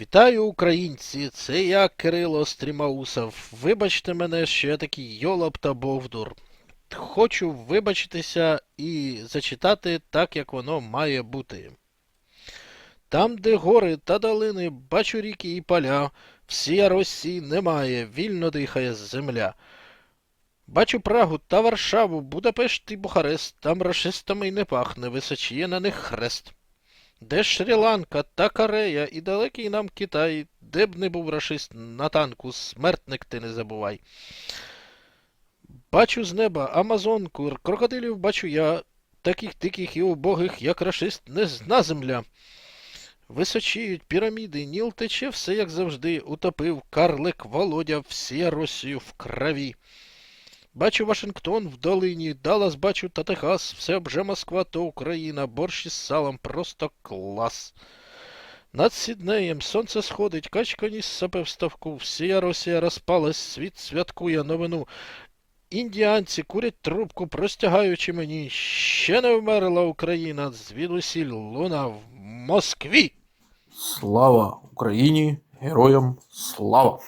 Вітаю, українці! Це я, Кирило Стрімаусов. Вибачте мене, що я такий йолоп та бовдур. Хочу вибачитися і зачитати так, як воно має бути. Там, де гори та долини, бачу ріки і поля, всі Росії немає, вільно дихає земля. Бачу Прагу та Варшаву, Будапешт і Бухарест, там рашистами й не пахне, височіє на них хрест. Де Шрі-Ланка та Корея і далекий нам Китай, де б не був рашист на танку, смертник ти не забувай. Бачу з неба Амазонку, крокодилів бачу я, таких диких і убогих, як рашист, не зна земля. Височіють піраміди, Ніл тече все, як завжди, утопив карлик Володя всія Росію в крові. Бачу Вашингтон в долині, Даллас бачу та Техас, все обже Москва то Україна, борщ із салом просто клас. Над Сіднеєм сонце сходить, качка ніс сапе в ставку, всія Росія розпалась, світ святкує новину. Індіанці курять трубку, простягаючи мені, ще не вмерла Україна, звідусіль луна в Москві. Слава Україні! Героям слава!